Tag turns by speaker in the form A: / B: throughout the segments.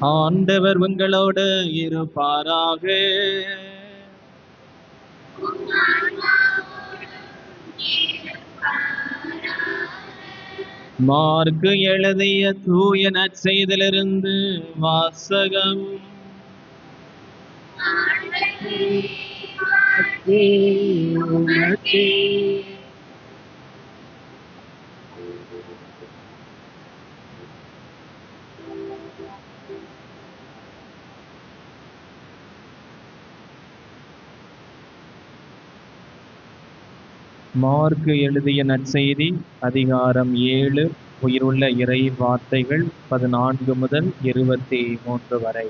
A: ஆண்டவர் உங்களோடு இருப்பாராக. மார்க்கு எழுதிய தூய நற்செய்திலிருந்து வாசகம். மார்க்கு எழுதிய நற்செய்தி அதிகாரம் ஏழு உயிருள்ள இறை வார்த்தைகள் பதினான்கு முதல் இருபத்தி மூன்று வரை.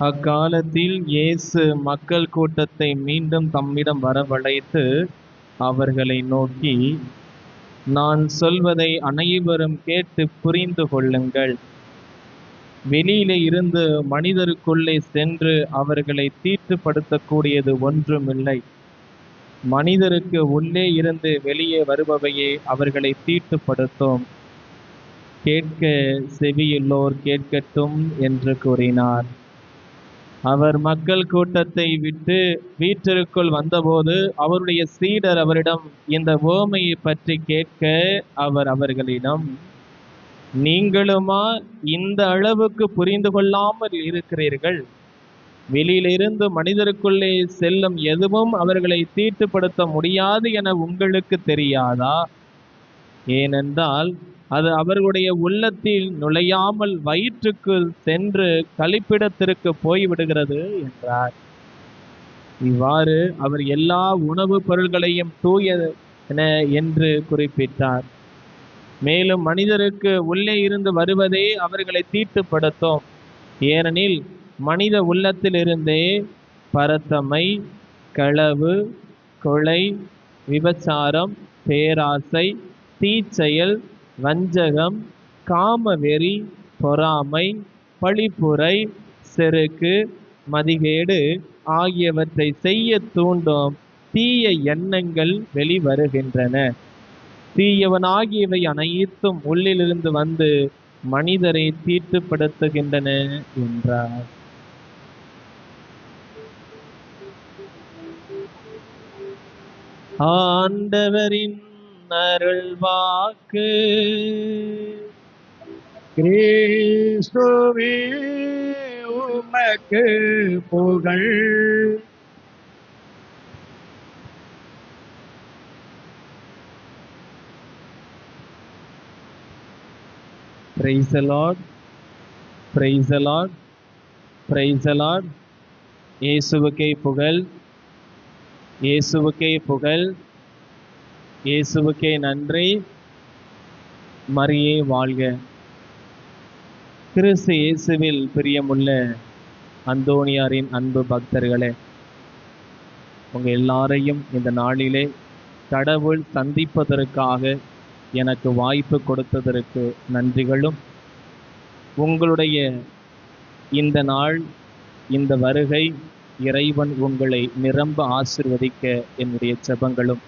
A: அக்காலத்தில் இயேசு மக்கள் கூட்டத்தை மீண்டும் தம்மிடம் வரவழைத்து அவர்களை நோக்கி நான் சொல்வதை அனைவரும் கேட்டு புரிந்து கொள்ளுங்கள். வெளியிலே இருந்து மனிதருக்குள்ளே சென்று அவர்களை தீட்டுப்படுத்தக்கூடியது ஒன்றுமில்லை. மனிதருக்கு உள்ளே இருந்து வெளியே வருபவையே அவர்களை தீட்டுப்படுத்தும். கேட்க செவியுள்ளோர் கேட்கட்டும் என்று கூறினார். அவர் மக்கள் கூட்டத்தை விட்டு வீட்டிற்குள் வந்தபோது அவருடைய சீடர் அவரிடம் இந்த ஓமையை பற்றி கேட்க அவர் அவர்களிடம் நீங்களுமா இந்த அளவுக்கு புரிந்து கொள்ளாமல் இருக்கிறீர்கள்? வெளியிலிருந்து மனிதருக்குள்ளே செல்லும் எதுவும் அவர்களை தீட்டுப்படுத்த முடியாது என உங்களுக்கு தெரியாதா? ஏனென்றால் அது அவர்களுடைய உள்ளத்தில் நுழையாமல் வயிற்றுக்குள் சென்று கழிப்பிடத்திற்கு போய்விடுகிறது என்றார். இவ்வாறு அவர் எல்லா உணவுப் பொருள்களையும் தூய என என்று குறிப்பிட்டார். மேலும் மனிதருக்கு உள்ளே இருந்து வருவதே அவர்களை தீட்டுப்படுத்தும். ஏனெனில் மனித உள்ளத்திலிருந்தே பரத்தமை களவு கொலை விபச்சாரம் பேராசை தீச்செயல் வஞ்சகம் காமவெறி பொறாமை பழிப்புரை செருக்கு மதிகேடு ஆகியவற்றை செய்ய தூண்டும் தீய எண்ணங்கள் வெளிவருகின்றன. தீயவனாகியவை அனைத்தும் உள்ளிலிருந்து வந்து மனிதரை தீட்டுப்படுத்துகின்றன என்றார். ஆண்டவரின் அருள் வாக்கு
B: கிறிஸ்துவே உமக்கு புகழ்.
A: Praise the Lord praise the Lord praise the Lord இயேசுவுக்கே புகழ். இயேசுவுக்கே புகழ். இயேசுவுக்கே நன்றி. மரியே வாழ்க. கிறிஸ்து இயேசுவில் பிரியமுள்ள அந்தோணியாரின் அன்பு பக்தர்களே உங்க எல்லாரையும் இந்த நாளிலே கடவுள் சந்திப்பதற்காக எனக்கு வாய்ப்பு கொடுத்ததற்கு நன்றிகளும். உங்களுடைய இந்த நாள் இந்த வருகை இறைவன் உங்களை நிரம்ப ஆசிர்வதிக்க என்னுடைய செபங்களும்.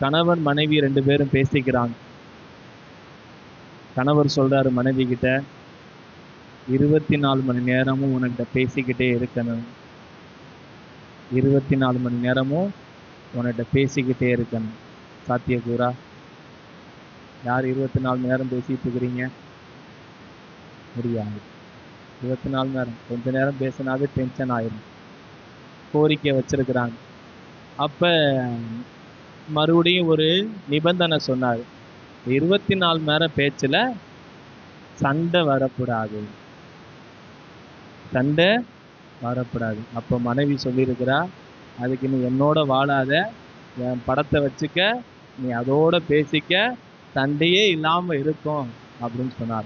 A: கணவன் மனைவி ரெண்டு பேரும் பேசிக்கிறாங்க. கணவர் சொல்றாரு மனைவி கிட்ட இருபத்தி நாலு மணி நேரமும் உன்கிட்ட பேசிக்கிட்டே இருக்கணும். இருபத்தி நாலு மணி நேரமும் உன்கிட்ட பேசிக்கிட்டே இருக்கணும். சாத்தியக்கூறா யார் இருபத்தி நாலு மணி நேரம் பேசிட்டு இருக்கிறீங்க? முடியாது. இருபத்தி நாலு நேரம். கொஞ்ச நேரம் பேசினாவே டென்ஷன் ஆயிரும். கோரிக்கை வச்சிருக்கிறாங்க. அப்ப மறுபடியும் ஒரு நிபந்தனை சொன்னார். இருபத்தி நாலு மணி நேரம் பேச்சுல சண்டை வரக்கூடாது. சண்டை வரக்கூடாது. அப்போ மனைவி சொல்லியிருக்கிறா அதுக்கு நீ என்னோட வாழாத. என் படத்தை வச்சுக்க. நீ அதோட பேசிக்க. சண்டையே இல்லாம இருக்கும் அப்படின்னு சொன்னார்.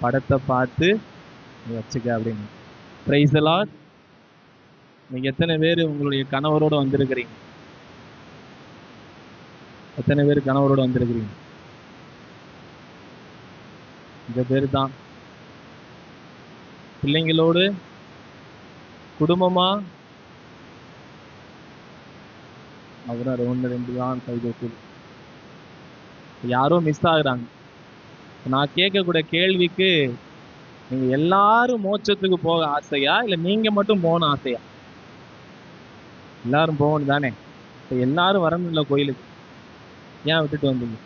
A: படத்தை பார்த்து நீ வச்சுக்க அப்படின்னு. ப்ரைஸ் எல்லாம் நீங்க எத்தனை பேர் உங்களுடைய கணவரோட வந்திருக்கிறீங்க? எத்தனை பேர் கணவரோட வந்திருக்கிறீங்க? இந்த பேர் தான் பிள்ளைங்களோடு குடும்பமா? அது ஒன்று ரெண்டு தான் கைது யாரோ மிஸ் ஆகுறாங்க. நான் கேட்கக்கூடிய கேள்விக்கு நீங்க எல்லாரும் மோட்சத்துக்கு போக ஆசையா? இல்ல நீங்க மட்டும் போகணும் ஆசையா? எல்லாரும் போகணும் தானே? இப்ப எல்லாரும் வரணும் இல்ல கோயிலுக்கு. ஏன் விட்டுட்டு வந்தீங்க?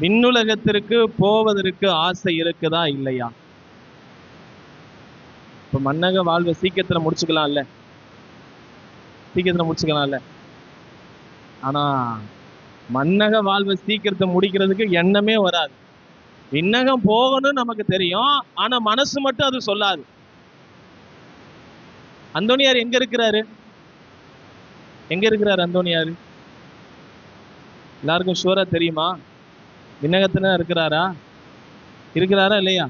A: விண்ணுலகத்திற்கு போவதற்கு ஆசை இருக்குதா? இல்லையா? இப்ப மன்னக வாழ்வை சீக்கிரத்துல முடிச்சுக்கலாம்ல. சீக்கிரத்துல முடிச்சுக்கலாம்ல. ஆனா மன்னக வாழ்வை சீக்கிரத்தை முடிக்கிறதுக்கு எண்ணமே வராது. விண்ணகம் போகணும்னு நமக்கு தெரியும் ஆனா மனசு மட்டும் அது சொல்லாது. அந்தோனியார் எங்க இருக்கிறாரு? எங்க இருக்கிறாரு அந்தோனியார் எல்லாருக்கும் ஷூரா தெரியுமா? விண்ணகத்துல இருக்கிறாரா? இருக்கிறாரா இல்லையா?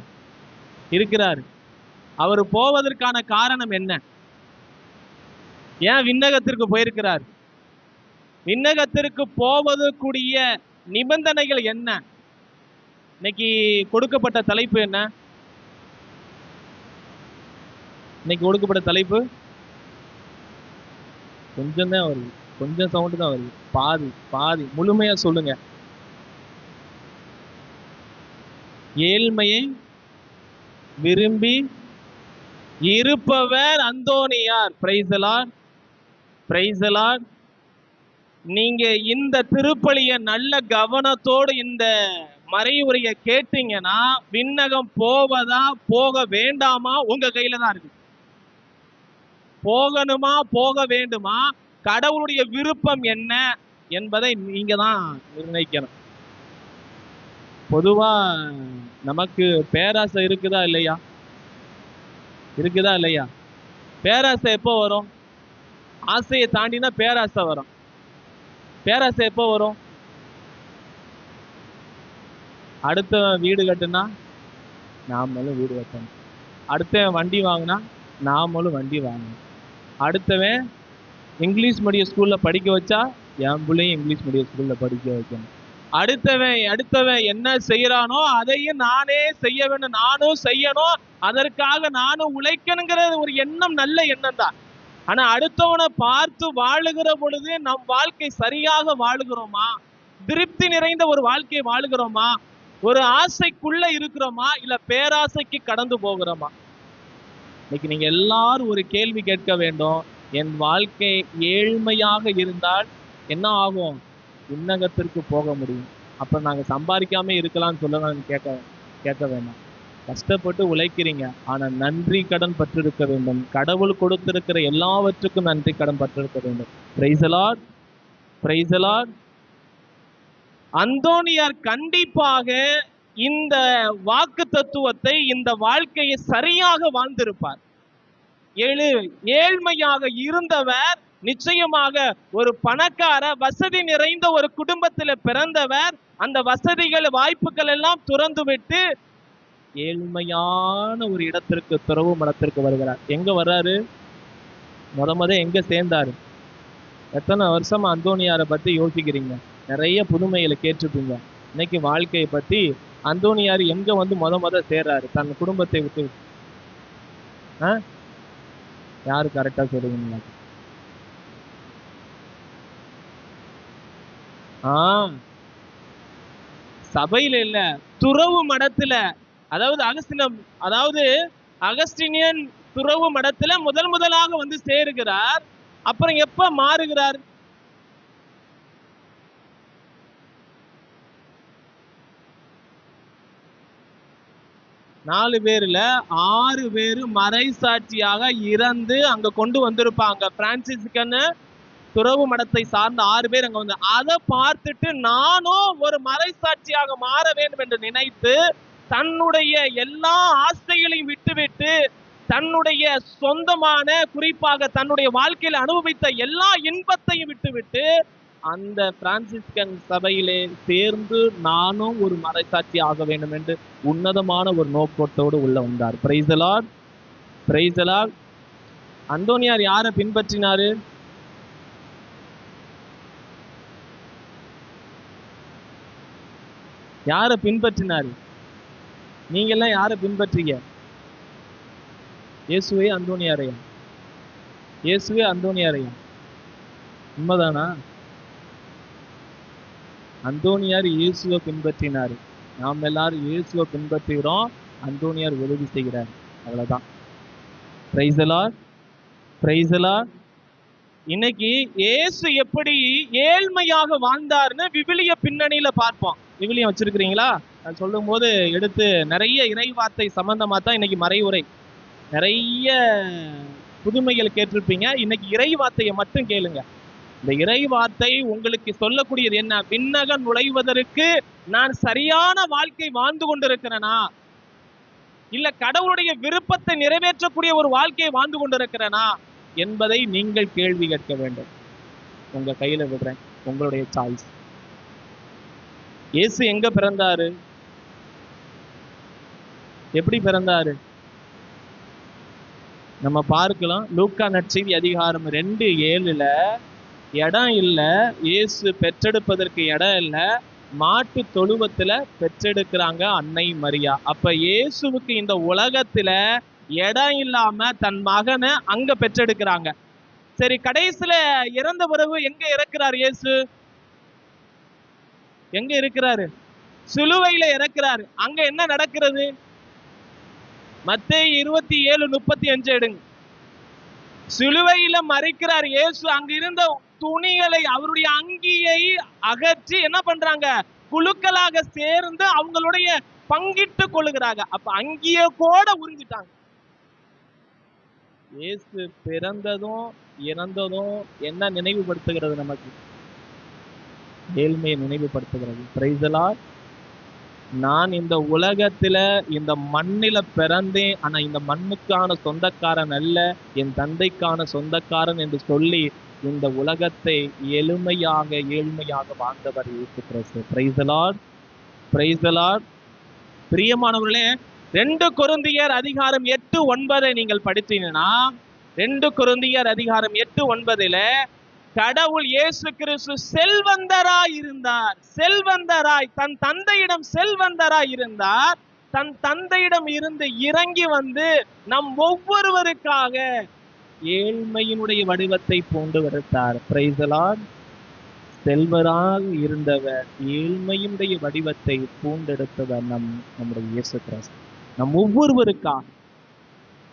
A: இருக்கிறாரு. அவர் போவதற்கான காரணம் என்ன? ஏன் விண்ணகத்திற்கு போயிருக்கிறார்? விண்ணகத்திற்கு போவதற்குரிய நிபந்தனைகள் என்ன? இன்னைக்கு கொடுக்கப்பட்ட தலைப்பு என்ன? இன்னைக்கு கொடுக்கப்பட்ட தலைப்பு? கொஞ்சம் தான் வருது. கொஞ்சம் சவுண்டு தான் வருது. பாதி பாதி. முழுமையா சொல்லுங்க. ஏழ்மையை விரும்பி இருப்பவர் அந்தோனியார். பிரைசலார் பிரைசலார் நீங்க இந்த திருப்பலிய நல்ல கவனத்தோடு இந்த மறைவுரைய கேட்டீங்கன்னா விண்ணகம் போவதா போக வேண்டாமா? உங்க கையில தான் இருக்கு. போகணுமா போக வேண்டுமா? கடவுளுடைய விருப்பம் என்ன என்பதை நீங்க தான் நிர்ணயிக்கணும். பொதுவா நமக்கு பேராசை இருக்குதா இல்லையா? இருக்குதா இல்லையா? பேராசை எப்போ வரும்? ஆசையை தாண்டினா பேராசை வரும். பேராசை எப்போ வரும்? அடுத்தவன் வீடு கட்டுனா நாமளும் வீடு கட்டணும். அடுத்தவன் வண்டி வாங்கினா நாமளும் வண்டி வாங்கணும். அடுத்தவன் இங்கிலீஷ் மீடியம் ஸ்கூலில் படிக்க வச்சா என் பிள்ளையும் இங்கிலீஷ் மீடியம் ஸ்கூலில் படிக்க வைக்கணும். அடுத்தவன் அடுத்தவன் என்ன செய்யறானோ அதையும் நானே செய்ய வேணும் நானும் செய்யணும். அதற்காக நானும் உழைக்கணுங்கிற ஒரு எண்ணம் நல்ல எண்ணம் தான். ஆனா அடுத்தவனை பார்த்து வாழுகிற பொழுது நம் வாழ்க்கை சரியாக வாழுகிறோமா? திருப்தி நிறைந்த ஒரு வாழ்க்கை வாழுகிறோமா? ஒரு ஆசைக்குள்ள இருக்கிறோமா? இல்ல பேராசைக்கு கடந்து போகிறோமா? இன்னைக்கு நீங்க எல்லாரும் ஒரு கேள்வி கேட்க வேண்டும். என் வாழ்க்கை ஏழ்மையாக இருந்தால் என்ன ஆகும்? விண்ணகத்திற்கு போக முடியும். அப்ப நாங்க சம்பாதிக்காம இருக்கலாம்னு சொல்ல நான் கேட்க கேட்க வேண்டாம் கஷ்டப்பட்டு உழைக்கிறீங்க. ஆனா நன்றி கடன் பற்றிருக்க வேண்டும். கடவுள் கொடுத்திருக்கிற எல்லாவற்றுக்கும் நன்றி கடன் பற்றிருக்க வேண்டும். பிரைசலார் பிரைசலார் அந்தோனியார் கண்டிப்பாக இந்த வாக்கு தத்துவத்தை இந்த வாழ்க்கையை சரியாக வாழ்ந்திருப்பார். ஏழு ஏழ்மையாக இருந்தவர் நிச்சயமாக ஒரு பணக்கார வசதி நிறைந்த ஒரு குடும்பத்துல பிறந்தவர் அந்த வசதிகள் வாய்ப்புகள் எல்லாம் துறந்து விட்டு ஏழ்மையான ஒரு இடத்திற்கு துறவு மடத்திற்கு வருகிறார். எங்க வர்றாரு? முத முத எங்க சேர்ந்தாரு? எத்தனை வருஷமா அந்தோனியாரை பத்தி யோசிக்கிறீங்க? நிறைய புதுமைகளை கேட்டிருப்பீங்க. இன்னைக்கு வாழ்க்கையை பத்தி அந்தோனியார் எங்க வந்து முத முத சேர்றாரு? தன் குடும்பத்தை விட்டு. யாரு கரெக்டா சொல்லுவீங்களா ஆம். சபையில இல்ல துறவு மடத்துல. அதாவது அகஸ்தினம் அதாவது அகஸ்டினியன் துறவு மடத்துல முதல் முதலாக வந்து சேருகிறார். அப்புறம் எப்ப மாறுகிறார்? நாலு பேர்ல ஆறு பேர் மறைசாட்சியாக இறந்து அங்க கொண்டு வந்திருப்பாங்க. பிரான்சிஸ்கன்னு துறவு மடத்தை சார்ந்த ஆறு பேர் அங்க வந்து அதை பார்த்துட்டு நானும் ஒரு மறைசாட்சியாக மாற வேண்டும் என்று நினைத்து தன்னுடைய எல்லா ஆசைகளையும் விட்டுவிட்டு தன்னுடைய சொந்தமான குறிப்பாக தன்னுடைய வாழ்க்கையில் அனுபவித்த எல்லா இன்பத்தையும் விட்டுவிட்டு அந்த பிரான்சிஸ்கன் சபையிலே சேர்ந்து நானும் ஒரு மறைசாட்சி ஆக வேண்டும் என்று உன்னதமான ஒரு நோக்கத்தோடு உள்ள வந்தார். பிரைசலார் பிரைசலார் அந்தோனியார் யாரை பின்பற்றினாரு? யாரை பின்பற்றினாரு? நீங்க எல்லாம் யாரை பின்பற்றீங்க இயேசுவே அந்தோனியாரையா? இயேசுவே அந்தோனியாரையா? உண்மைதானா? அந்தோணியார் இயேசுவை பின்பற்றினார். நாம் எல்லாரும் இயேசுவை பின்பற்றுகிறோம். அந்தோனியார் உதவி செய்கிறார். அவ்வளவுதான். பிரைசலார் பிரைசலார் இன்னைக்கு இயேசு எப்படி ஏழ்மையாக வாழ்ந்தார்னு விவிலிய பின்னணியில பார்ப்போம். விவிலியம் வச்சிருக்கிறீங்களா? நான் சொல்லும் போது எடுத்து நிறைய இறைவார்த்தை சம்பந்தமாக தான் இன்னைக்கு மறைவுரை. நிறைய புதுமைகள் கேட்டிருப்பீங்க. இன்னைக்கு இறைவார்த்தையை மட்டும் கேளுங்க. இந்த இறை வார்த்தை உங்களுக்கு சொல்லக்கூடியது என்ன? விண்ணக நுழைவதற்கு நான் சரியான வாழ்க்கை வாழ்ந்து கொண்டிருக்கிறேனா? இல்ல கடவுளுடைய விருப்பத்தை நிறைவேற்றக்கூடிய ஒரு வாழ்க்கையை வாழ்ந்து கொண்டிருக்கிறேனா? என்பதை நீங்கள் கேள்வி கேட்க வேண்டும். உங்க கையில விடுறேன். உங்களுடைய சாய்ஸ் இயேசு எங்க பிறந்தாரு? எப்படி பிறந்தாரு? நம்ம பார்க்கலாம். லூக்கா நற்செய்தி அதிகாரம் ரெண்டு ஏழுல இடம் இல்ல இயேசு பெற்றெடுப்பதற்கு இடம் இல்ல மாட்டு தொழுவத்துல பெற்றெடுக்கிறாங்க அன்னை மரியா. அப்ப இயேசுவுக்கு இந்த உலகத்துல இடம் இல்லாம தன் மகனை அங்க பெற்றெடுக்கிறாங்க. சரி கடைசியில இறந்த பிறகு எங்க இறக்குறார் இயேசு? எங்க இருக்கிறாரு? சிலுவையில இறக்குறாரு. அங்க என்ன நடக்கிறது? மத்திய இருபத்தி ஏழு முப்பத்தி அஞ்சு எடுங்க. சிலுவையில மறைக்கிறார் இயேசு. அங்க இருந்த துணிகளை அவருடைய அங்கியை அகற்றி என்ன பண்றாங்க? குழுக்களாக சேர்ந்து அவங்களுடைய பங்கிட்டு கொள்ளுகிறாங்க. அப்ப அங்கிய கூட உறிஞ்சிட்டாங்க. இயேசு பிறந்ததும் இறந்ததும் என்ன நினைவுபடுத்துகிறது நமக்கு? ஏழ்மையை நினைவுபடுத்துகிறது. பிரைசலா நான் இந்த உலகத்துல இந்த மண்ணில பிறந்தேன் ஆனா இந்த மண்ணுக்கான சொந்தக்காரன் அல்ல என் தந்தைக்கான சொந்தக்காரன் என்று சொல்லி இந்த உலகத்தை எளிமையாக ஏழ்மையாக வாழ்ந்தவர் இயேசு கிறிஸ்து. பிரைசலாட் பிரைசலாட் பிரியமானவர்களே ரெண்டு குருந்தியர் அதிகாரம் எட்டு ஒன்பதை நீங்கள் படித்தீங்கன்னா ரெண்டு குருந்தியர் அதிகாரம் எட்டு ஒன்பதுல கடவுள் இயேசு கிறிஸ்து செல்வந்தராய் இருந்தார். செல்வந்தராய் தன் தந்தையிடம் செல்வந்தராய் இருந்தார். தன் தந்தையிடம் இருந்து இறங்கி வந்து நம் ஒவ்வொருவருக்காக ஏழ்மையினுடைய வடிவத்தை பூண்டு வருத்தார் பிரைசலான் செல்வராக இருந்தவர் ஏழ்மையினுடைய வடிவத்தை பூண்டெடுத்தவர் நம் நம்முடைய இயேசு கிறிஸ்து. நம் ஒவ்வொருவருக்காக.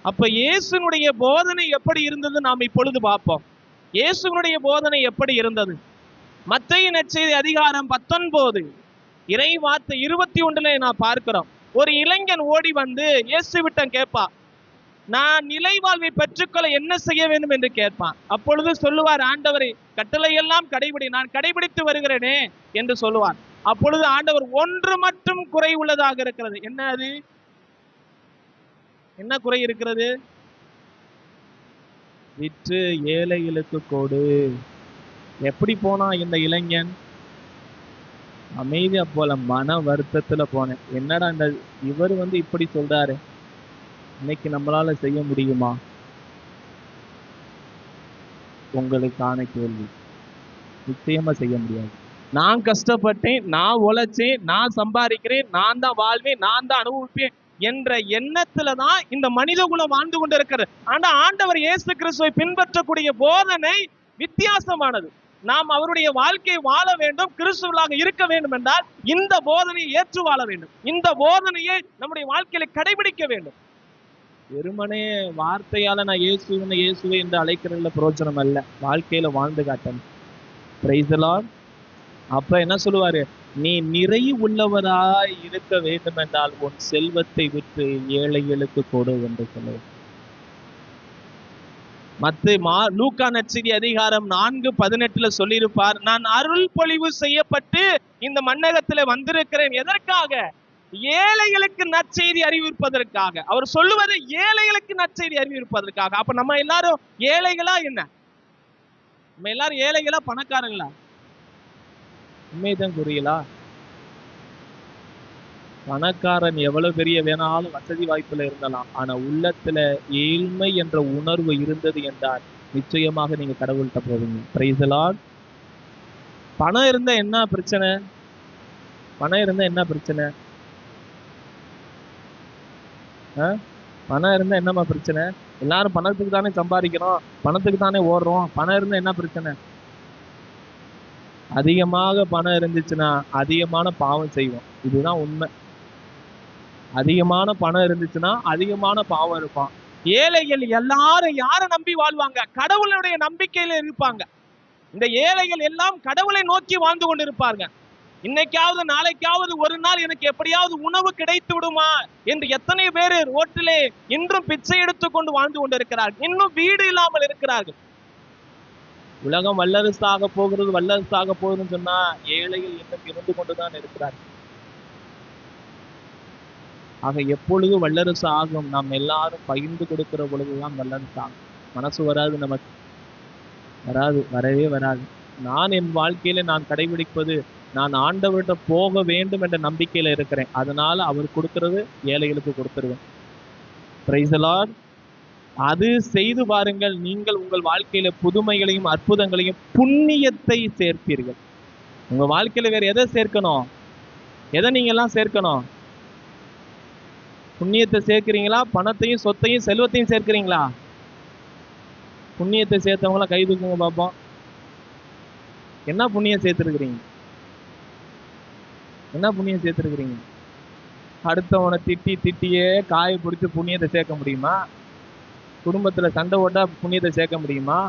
A: அப்ப இயேசுனுடைய போதனை எப்படி இருந்தது? நாம் இப்பொழுது பார்ப்போம். இயேசுனுடைய போதனை எப்படி இருந்தது? மத்திய நச்செய்தி அதிகாரம் பத்தொன்பது இறை வார்த்தை இருபத்தி ஒன்றுல நான் பார்க்கிறோம். ஒரு இளைஞன் ஓடி வந்து இயேசு விட்டம் கேட்பா நான் நிலை வாழ்வை பெற்றுக்கொள்ள என்ன செய்ய வேண்டும்? என்று கேட்பான். அப்பொழுது சொல்லுவார் ஆண்டவரை கட்டளை எல்லாம் கடைபிடி நான் கடைபிடித்து வருகிறேனே என்று சொல்லுவார் அப்பொழுது ஆண்டவர் ஒன்று மட்டும் குறை உள்ளதாக இருக்கிறது. என்ன அது? என்ன குறை இருக்கிறது? விற்று ஏழைகளுக்கு கொடு. எப்படி போனான் இந்த இளைஞன்? அமைதியா போல மன வருத்தத்துல போனேன். என்னடா இந்த இவர் வந்து இப்படி சொல்றாரு? இன்னைக்கு நம்மளால செய்ய முடியுமா? உங்களுக்கான கேள்வி. நிச்சயமா செய்ய முடியாது. நான் கஷ்டப்பட்டேன் நான் உழைச்சேன் நான் சம்பாதிக்கிறேன் நான் தான் வாழ்வேன் நான் தான் அனுபவிப்பேன். என்ற எண்ணத்துல தான் இந்த மனித குலம் வாழ்ந்து கொண்டிருக்கிறது. ஆனா ஆண்டவர் இயேசு கிறிஸ்துவை பின்பற்றக்கூடிய போதனை வித்தியாசமானது. நாம் அவருடைய வாழ்க்கையை வாழ வேண்டும் கிறிஸ்துவலாக இருக்க வேண்டும் என்றால் இந்த போதனையை ஏற்று வாழ வேண்டும். இந்த போதனையை நம்முடைய வாழ்க்கையில கடைபிடிக்க வேண்டும். வெறுமனே வார்த்தையால நான் இயேசுவினை இயேசுவை என்று அழைக்கிறதுல பிரயோஜனம் அல்ல. வாழ்க்கையில வாழ்ந்து காட்டணும். Praise அப்ப என்ன சொல்லுவாரு? நீ நிறைவு உள்ளவராய் இருக்க வேண்டும் என்றால் உன் செல்வத்தை விற்று ஏழைகளுக்கு கொடு என்று சொல்லு. மத்து மா லூக்கா நற்செய்தி அதிகாரம் நான்கு பதினெட்டுல சொல்லியிருப்பார் நான் அருள் பொழிவு செய்யப்பட்டு இந்த மண்ணகத்துல வந்திருக்கிறேன். எதற்காக? ஏழைகளுக்கு நற்செய்தி அறிவிப்பதற்காக. அவர் சொல்லுவது ஏழைகளுக்கு நற்செய்தி அறிவிப்பதற்காக. அப்ப நம்ம எல்லாரும் ஏழைகளா என்ன? நம்ம எல்லாரும் ஏழைகளா பணக்காரங்களா? உண்மைதான் கூறியலா? பணக்காரன் எவ்வளவு பெரிய வேணாலும் வசதி வாய்ப்புல இருந்தலாம் ஆனா உள்ளத்துல ஏழ்மை என்ற உணர்வு இருந்தது என்றால் நிச்சயமாக நீங்க கடவுள்கிட்ட போவீங்க. பிரைசலால் பணம் இருந்தா என்ன பிரச்சனை? பணம் இருந்தா என்ன பிரச்சனை? பணம் இருந்தா என்னம்மா பிரச்சனை? எல்லாரும் பணத்துக்கு தானே சம்பாதிக்கிறோம். பணத்துக்கு தானே ஓடுறோம். பணம் இருந்தா என்ன பிரச்சனை? அதிகமாக பணம் இருந்துச்சுன்னா அதிகமான பாவம் செய்வோம். இதுதான் உண்மை. அதிகமான பணம் இருந்துச்சுன்னா அதிகமான பாவம் இருப்பான். ஏழைகள் எல்லாரும் யாரை நம்பி வாழ்வாங்க? கடவுளுடைய நம்பிக்கையில இருப்பாங்க. இந்த ஏழைகள் எல்லாம் கடவுளை நோக்கி வாழ்ந்து கொண்டிருப்பாங்க. இன்னைக்காவது நாளைக்காவது ஒரு நாள் எனக்கு எப்படியாவது உணவு கிடைத்து விடுமா என்று எத்தனை பேர் ரோட்டிலே இன்றும் பிச்சை எடுத்துக்கொண்டு வாழ்ந்து கொண்டிருக்கிறார்கள். இன்னும் வீடு இல்லாமல் இருக்கிறார்கள். உலகம் வல்லரசாக போகிறது வல்லரசாக போகுதுன்னு சொன்னா ஏழைகள் இன்னும் இருந்து கொண்டுதான் இருக்கிறார் ஆக எப்பொழுது வல்லரசு ஆகும்? நாம் எல்லாரும் பகிர்ந்து கொடுக்கிற பொழுதுதான் வல்லரசு ஆகும். மனசு வராது நமக்கு. வராது வரவே வராது. நான் என் வாழ்க்கையில நான் கடைபிடிப்பது நான் ஆண்டவர்கிட்ட போக வேண்டும் என்ற நம்பிக்கையில இருக்கிறேன். அதனால அவர் கொடுக்கிறது ஏழைகளுக்கு கொடுத்துருவேன் Praise. அது செய்து பாருங்கள் நீங்கள் உங்கள் வாழ்க்கையில புதுமைகளையும் அற்புதங்களையும் புண்ணியத்தை சேர்ப்பீர்கள். உங்க வாழ்க்கையில வேற எதை சேர்க்கணும்? எதை நீங்க எல்லாம் சேர்க்கணும்? புண்ணியத்தை சேர்க்கிறீங்களா? பணத்தையும் சொத்தையும் செல்வத்தையும் சேர்க்கிறீங்களா? புண்ணியத்தை சேர்த்தவங்களாம் கை தூக்குங்க பார்ப்போம் என்ன புண்ணியம் சேர்த்துருக்குறீங்க? என்ன புண்ணியம் சேர்த்துருக்குறீங்க? அடுத்தவனை திட்டி திட்டியே காய பிடிச்சி புண்ணியத்தை சேர்க்க முடியுமா? குடும்பத்துல சண்டை ஓட்டா புண்ணியத்தை சேர்க்க முடியுமா?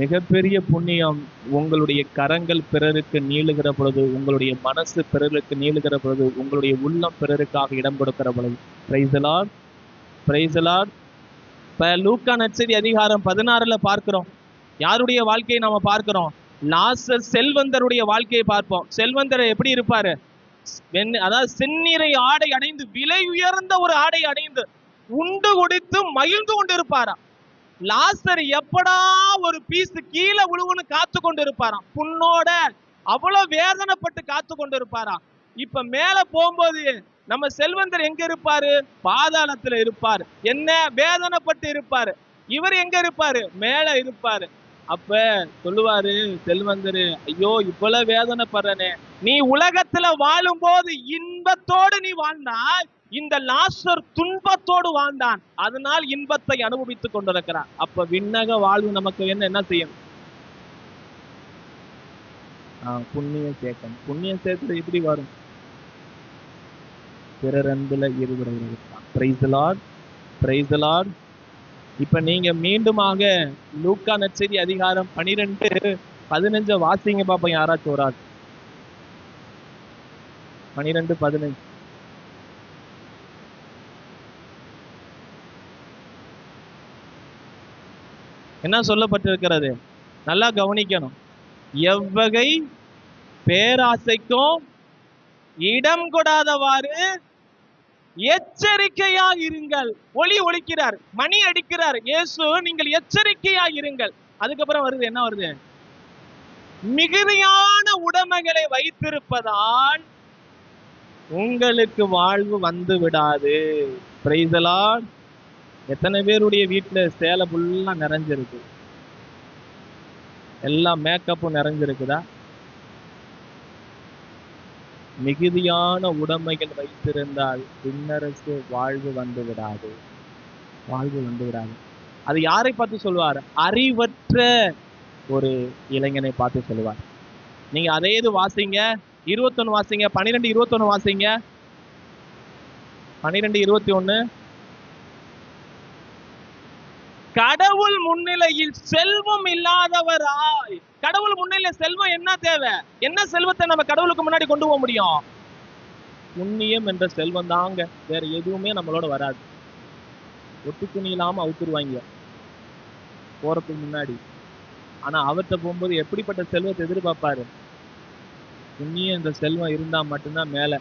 A: மிகப்பெரிய புண்ணியம் உங்களுடைய கரங்கள் பிறருக்கு நீளுகிற பொழுது உங்களுடைய மனசு பிறருக்கு நீளுகிற பொழுது உங்களுடைய உள்ளம் பிறருக்காக இடம் கொடுக்கிற பொழுது. பிரைசலார் பிரைசலார் இப்ப லூக்கா நர்சரி அதிகாரம் பதினாறுல பார்க்கிறோம். யாருடைய வாழ்க்கையை நாம பார்க்கிறோம்? லாசர் செல்வந்தருடைய வாழ்க்கையை பார்ப்போம். செல்வந்தர் எப்படி இருப்பாரு? அதாவது செந்நிறை ஆடை அடைந்து விலை உயர்ந்த ஒரு ஆடை அடைந்து உண்டு குடித்து மகிழ்ந்து கொண்டிருப்பாராம். லாஸ்டர் எப்படா ஒரு பீஸ் கீழே விழுவுன்னு காத்து கொண்டு இருப்பாராம் புண்ணோட அவ்வளவு வேதனைப்பட்டு காத்து கொண்டிருப்பாராம். இப்ப மேல போகும்போது நம்ம செல்வந்தர் எங்க இருப்பாரு? பாதாளத்துல இருப்பாரு. என்ன? வேதனைப்பட்டு இருப்பாரு. இவர் எங்க இருப்பாரு? மேல இருப்பாரு. அப்ப சொல்லுவாரு செல்வந்தரு ஐயோ இவ்வளவு வேதனைப்படுறனே. நீ உலகத்துல வாழும் போது இன்பத்தோடு நீ வாழ்ந்தாய் இந்த லாசர் துன்பத்தோடு வாழ்ந்தான். அதனால் இன்பத்தை அனுபவித்துக் கொண்டிருக்கிறான். அப்ப விண்ணக வாழ்வு நமக்கு என்ன என்ன செய்யும்? ஆஹ் புண்ணியம் சேர்க்கணும் புண்ணியம் சேர்த்து எப்படி வரும்? பிறர் அன்புல இருவர்கள் பிரைஸ் லார்ட் இப்ப நீங்க மீண்டுமாக லூக்கா நற்செய்தி அதிகாரம் பனிரெண்டு பதினஞ்ச வாசிங்க பாப்போம் யாராச்சும் ஒரு ஆள். பனிரெண்டு பதினஞ்சு. என்ன சொல்லப்பட்டிருக்கிறது? நல்லா கவனிக்கணும். எவ்வகை பேராசைக்கும் இடம் கொடாதவாறு எச்சரிக்கையா இருங்கள். ஒளி ஒழிக்கிறார் மணி அடிக்கிறார். இயேசு நீங்கள் எச்சரிக்கையா இருங்கள். அதுக்கப்புறம் வருது என்ன வருது? மிகுதியான உடைமைகளை வைத்திருப்பதால் உங்களுக்கு வாழ்வு வந்து விடாது. Praise. எத்தனை பேருடைய வீட்டுல சேலை ஃபுல்லாக நிறைஞ்சிருக்கு? எல்லாம் மேக்கப்பும் நிறைஞ்சிருக்குதா? மிகுதியான உடைமைகள் வைத்திருந்தால் பின்னரசு வாழ்வு வந்து விடாது. வாழ்வு வந்து விடாது. அது யாரை பார்த்து சொல்வார் அறிவற்ற ஒரு இளைஞனை பார்த்து சொல்லுவார். நீங்க அதே இது வாசிங்க. இருபத்தொன்னு வாசிங்க. பன்னிரெண்டு இருபத்தொன்னு வாசிங்க. பன்னிரெண்டு இருபத்தி ஒண்ணு கடவுள் முன்னிலையில் செல்வம் இல்லாதவராய். கடவுள் முன்னிலையில் செல்வம் என்ன தேவை? என்ன செல்வத்தை நம்ம கடவுளுக்கு முன்னாடி கொண்டு போக முடியும்? புண்ணியம் என்ற செல்வம் தாங்க. வேற எதுவுமே நம்மளோட வராது. ஒட்டு துணி இல்லாம அவுத்துருவாங்க. போறதுக்கு முன்னாடி. ஆனா அவர்கிட்ட போகும்போது எப்படிப்பட்ட செல்வத்தை எதிர்பார்ப்பாரு? புண்ணியம் என்ற செல்வம் இருந்தா மட்டும்தான் மேல.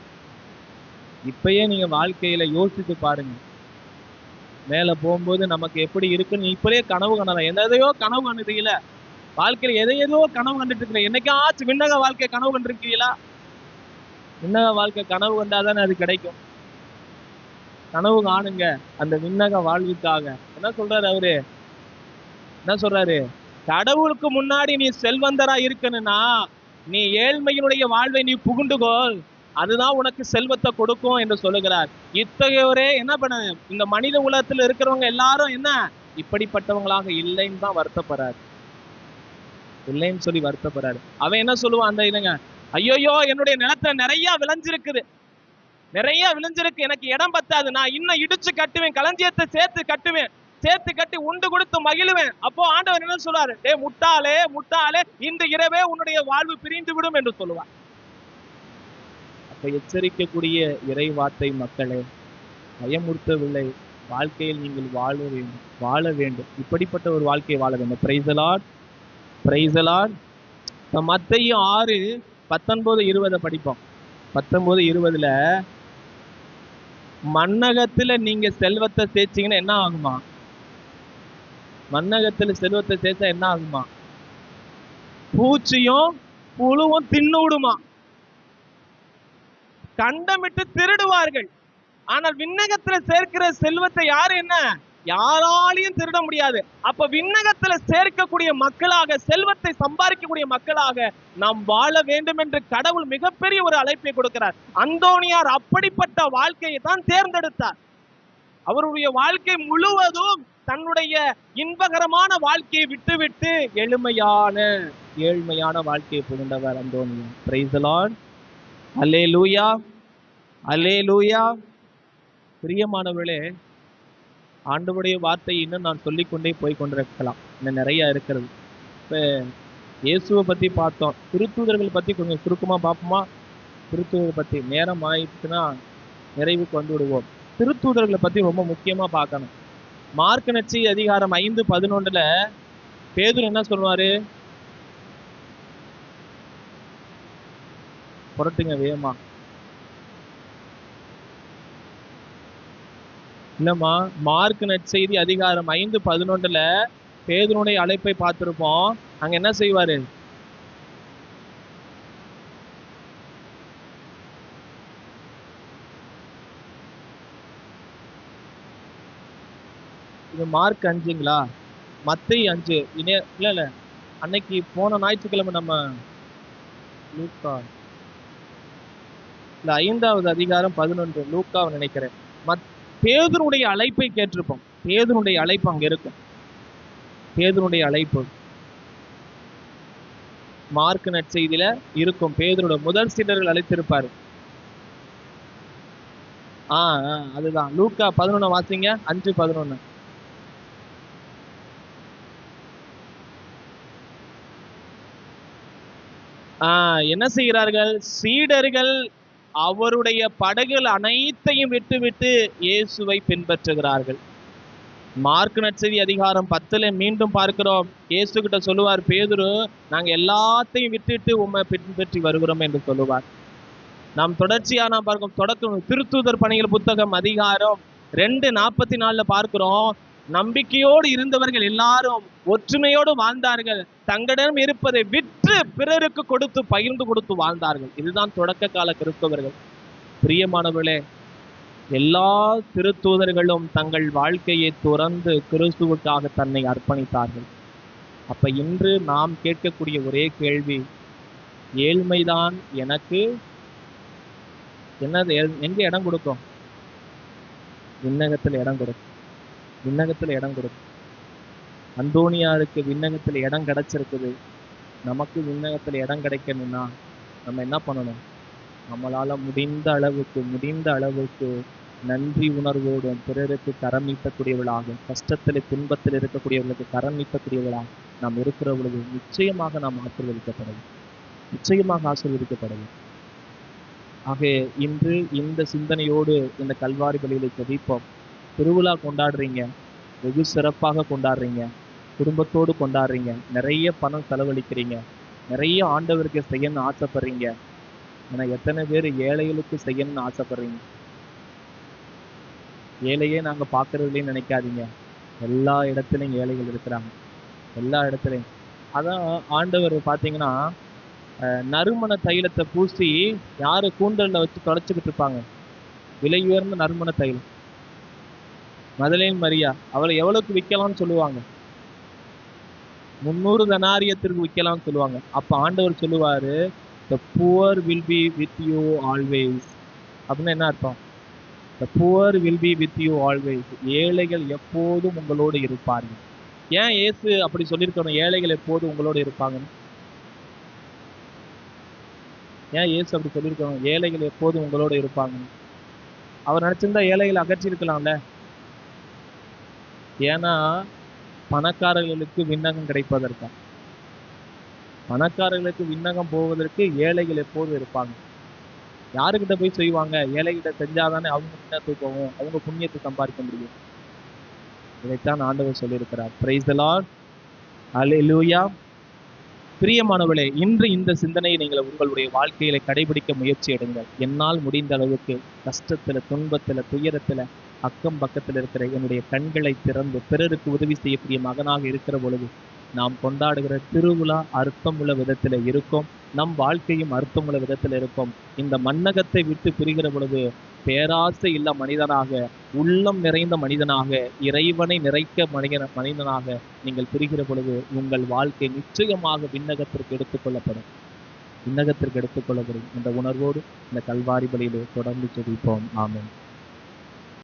A: இப்பயே நீங்க வாழ்க்கையில யோசித்து பாருங்க. மேல போகும்போது நமக்கு எப்படி இருக்குன்னு இப்படியே கனவு காணலாம். எந்த எதையோ கனவு காணுறீங்கள? வாழ்க்கையில எதை எதோ கனவு கண்டுட்டு இருக்கிற என்னைக்காச்சும் விண்ணக வாழ்க்கை கனவு கண்டிருக்கிறீங்களா விண்ணக வாழ்க்கை கனவு கண்டாதானே அது கிடைக்கும். கனவு காணுங்க. அந்த விண்ணக வாழ்வுக்காக. என்ன சொல்றாரு அவரு? என்ன சொல்றாரு? கடவுளுக்கு முன்னாடி நீ செல்வந்தரா இருக்கணும்னா நீ ஏழ்மையினுடைய வாழ்வை நீ புகுண்டுகோள் அதுதான் உனக்கு செல்வத்தை கொடுக்கும் என்று சொல்லுகிறார். இத்தகையோரே என்ன பண்ண? இந்த மனித உலகத்தில் இருக்கிறவங்க எல்லாரும் என்ன? இப்படிப்பட்டவங்களாக இல்லைன்னு தான் வருத்தப்படுறாரு. இல்லைன்னு சொல்லி வருத்தப்படுறாரு. அவன் என்ன சொல்லுவான்? அந்த இதுங்க ஐயோயோ என்னுடைய நிலத்துல நிறைய விளைஞ்சிருக்குது. நிறைய விளைஞ்சிருக்கு. எனக்கு இடம் பத்தாது. நான் இன்னும் இடிச்சு கட்டுவேன். களஞ்சியத்தை சேர்த்து கட்டுவேன். சேர்த்து கட்டி உண்டு கொடுத்து மகிழுவேன். அப்போ ஆண்டவர் என்ன சொல்றாரு? டே முட்டாளே முட்டாளே இந்த இரவே உன்னுடைய வாழ்வு பிரிந்து விடும் என்று சொல்லுவார். எச்சரிக்கக்கூடிய இறை வார்த்தை மக்களே பயமுறுத்தவில்லை. வாழ்க்கையில் நீங்கள் வாழ வேண்டும் வாழ வேண்டும். இப்படிப்பட்ட ஒரு வாழ்க்கையை வாழ வேண்டும். பிரைசலாட் பிரைசலாட் மத்தையும் ஆறு பத்தொன்பது இருபதை படிப்போம். பத்தொன்பது இருபதுல மன்னகத்துல நீங்க செல்வத்தை சேர்த்தீங்கன்னா என்ன ஆகுமா? மன்னகத்துல செல்வத்தை சேர்த்தா என்ன ஆகுமா? பூச்சியும் புழுவும் தின்னு விடுமா? கண்டமிட்டு திருடுவார்கள். ஆனால் விண்ணகத்துல சேர்க்கிற செல்வத்தை யாரு என்ன? யாராலையும் திருட முடியாது. அப்ப விண்ணகத்துல சேர்க்கக்கூடிய மக்களாக செல்வத்தை சம்பாதிக்கக்கூடிய மக்களாக நாம் வாழ வேண்டும் என்று கடவுள் மிகப்பெரிய ஒரு அழைப்பை கொடுக்கிறார். அந்தோணியார் அப்படிப்பட்ட வாழ்க்கையை தான் தேர்ந்தெடுத்தார். அவருடைய வாழ்க்கை முழுவதும் தன்னுடைய இன்பகரமான வாழ்க்கையை விட்டுவிட்டு எளிமையான ஏழ்மையான வாழ்க்கையை புகுந்தவர் அந்தோனியார். பிரைசலான் அல்லே லூயா அல்லே லூயா பிரியமானவர்களே ஆண்டவுடைய வார்த்தை இன்னும் நான் சொல்லிக்கொண்டே போய் கொண்டிருக்கலாம் இன்னும் நிறைய இருக்கிறது. இப்போ இயேசுவை பற்றி பார்த்தோம். திருத்தூதர்கள் பற்றி கொஞ்சம் சுருக்கமாக பார்ப்போமா? திருத்தூதர்கள் பற்றி நேரம் ஆயிடுச்சுன்னா நிறைவுக்கு வந்து விடுவோம் திருத்தூதர்களை பற்றி ரொம்ப முக்கியமாக பார்க்கணும். மார்க் நச்சி அதிகாரம் ஐந்து பதினொன்றில் பேதூர் என்ன சொல்லுவார் புரட்டுங்க வேகமா. இல்லம்மா மார்க் நற்செய்தி அதிகாரம் ஐந்து பதினொன்றுல பேதனுடைய அழைப்பை பார்த்திருப்போம். அங்க என்ன செய்வாரு? இது மார்க் அஞ்சுங்களா? மத்தை அஞ்சு. இனே இல்ல இல்ல. அன்னைக்கு போன ஞாயிற்றுக்கிழமை நம்ம லூக்கா இந்த ஐந்தாவது அதிகாரம் பதினொன்று லூக்காவை நினைக்கிறேன். மத் அழைப்பை கேட்டிருப்போம். பேதனுடைய அழைப்பு அங்க இருக்கும். பேதனுடைய அழைப்பு. மார்க் நற்செய்தியில இருக்கும். பேதுருடைய முதல் சீடர்கள் அழைத்திருப்பாரு. ஆ அதுதான். லூக்கா பதினொன்னு வாசிங்க. அஞ்சு பதினொன்னு. என்ன செய்கிறார்கள்? சீடர்கள் அவருடைய படகுகள் அனைத்தையும் விட்டுவிட்டு இயேசுவை பின்பற்றுகிறார்கள். மார்க் நட்சதி அதிகாரம் பத்துல மீண்டும் பார்க்கிறோம். இயேசு கிட்ட சொல்லுவார் பேதுரு நாங்க எல்லாத்தையும் விட்டுட்டு உம்மை பின்பற்றி வருகிறோம் என்று சொல்லுவார். நாம் தொடர்ச்சியா நாம் பார்க்கும் தொடக்கம் திருத்தூதர் பணிகள் புத்தகம் அதிகாரம் ரெண்டு நாற்பத்தி நாலுல பார்க்கிறோம். நம்பிக்கையோடு இருந்தவர்கள் எல்லாரும் ஒற்றுமையோடு வாழ்ந்தார்கள். தங்களிடம் இருப்பதை விற்று பிறருக்கு கொடுத்து பகிர்ந்து கொடுத்து வாழ்ந்தார்கள். இதுதான் தொடக்க கால கிறிஸ்தவர்கள். பிரியமானவர்களே எல்லா திருத்தூதர்களும் தங்கள் வாழ்க்கையை துறந்து கிறிஸ்துவுக்காக தன்னை அர்ப்பணித்தார்கள். அப்ப இன்று நாம் கேட்கக்கூடிய ஒரே கேள்வி ஏழ்மைதான் எனக்கு? என்னது எங்க இடம் கொடுக்கும்? விண்ணகத்தில் இடம் கொடுக்கும். விண்ணகத்தில் இடம் கொடுக்கும். அந்தோனியாருக்கு விண்ணகத்துல இடம் கிடைச்சிருக்குது. நமக்கு விண்ணகத்துல இடம் கிடைக்கணும்னா நம்ம என்ன பண்ணணும்? நம்மளால முடிந்த அளவுக்கு முடிந்த அளவுக்கு நன்றி உணர்வோடும் பிறருக்கு கரம் நீட்டக்கூடியவளாக கஷ்டத்தில் துன்பத்தில் இருக்கக்கூடியவர்களுக்கு கரம் நீட்டக்கூடியவளாக நாம் இருக்கிற பொழுது நிச்சயமாக நாம் ஆசீர்வதிக்கப்படுவோம் நிச்சயமாக ஆசீர்வதிக்கப்படுவோம் ஆக இன்று இந்த சிந்தனையோடு இந்த கல்வாரி பலியில ஜெபிப்போம். திருவிழா கொண்டாடுறீங்க. வெகு சிறப்பாக கொண்டாடுறீங்க. குடும்பத்தோடு கொண்டாடுறீங்க. நிறைய பணம் செலவழிக்கிறீங்க. நிறைய ஆண்டவருக்கு செய்யணும்னு ஆசைப்படுறீங்க. ஆனால் எத்தனை பேர் ஏழைகளுக்கு செய்யணும்னு ஆசைப்படுறீங்க? ஏழையே நாங்க பார்க்கறதுலேயும் நினைக்காதீங்க. எல்லா இடத்துலையும் ஏழைகள் இருக்கிறாங்க. எல்லா இடத்துலையும். அதான் ஆண்டவர் பார்த்தீங்கன்னா நறுமண தைலத்தை பூசி யாரு கூண்டலில் வச்சு தொடச்சிக்கிட்டு இருப்பாங்க? விலை உயர்ந்த நறுமண தைலம். மதலின் மரியா அவளை எவ்வளவுக்கு விற்கலாம்னு சொல்லுவாங்க? முந்நூறு தனாரியத்திற்கு விற்கலாம்னு சொல்லுவாங்க. அப்ப ஆண்டவர் சொல்லுவாரு the poor will be with you always அப்படின்னு என்ன அர்த்தம்? The poor will be with you always ஏழைகள் எப்போதும் உங்களோடு இருப்பார்கள். ஏன் ஏசு அப்படி சொல்லியிருக்கணும்? ஏழைகள் எப்போதும் உங்களோடு இருப்பாங்கன்னு. ஏன் ஏசு அப்படி சொல்லியிருக்கணும்? ஏழைகள் எப்போதும் உங்களோடு இருப்பாங்கன்னு. அவர் நினைச்சிருந்தா ஏழைகளை அகற்றிருக்கலாம்ல ஏன்னா பணக்காரர்களுக்கு விண்ணகம் கிடைப்பதற்கா பணக்காரர்களுக்கு விண்ணகம் போவதற்கு ஏழைகள் எப்போதும் இருப்பாங்க. யாருக்கிட்ட போய் செய்வாங்க? ஏழைகிட்ட செஞ்சாதானே அவங்க விண்ணத்துக்கு போகும். அவங்க புண்ணியத்தை சம்பாதிக்க முடியும். இதைத்தான் ஆண்டவர் சொல்லியிருக்கிறார். பிரைஸ் த பிரியமானவளே பிரியமானவர்களே இன்று இந்த சிந்தனையை நீங்கள் உங்களுடைய வாழ்க்கையில கடைபிடிக்க முயற்சி எடுங்கள். என்னால் முடிந்த அளவுக்கு கஷ்டத்துல துன்பத்துல துயரத்துல அக்கம் பக்கத்தில் இருக்கிற என்னுடைய கண்களை திறந்து பிறருக்கு உதவி செய்யக்கூடிய மகனாக இருக்கிற பொழுது நாம் கொண்டாடுகிற திருவிழா அர்த்தமுள்ள விதத்தில் இருக்கும். நம் வாழ்க்கையும் அர்த்தமுள்ள விதத்தில் இருக்கும். இந்த மன்னகத்தை விட்டு பிரிகிற பொழுது பேராசை இல்ல மனிதனாக உள்ளம் நிறைந்த மனிதனாக இறைவனை நிறைக்க மனிதன மனிதனாக நீங்கள் பிரிகிற பொழுது உங்கள் வாழ்க்கை நிச்சயமாக விண்ணகத்திற்கு எடுத்துக்கொள்ளப்படும் விண்ணகத்திற்கு எடுத்துக்கொள்ளப்படும் என்ற உணர்வோடு இந்த கல்வாரி பலியிலே தொடர்ந்து ஜெபிப்போம். ஆமாம்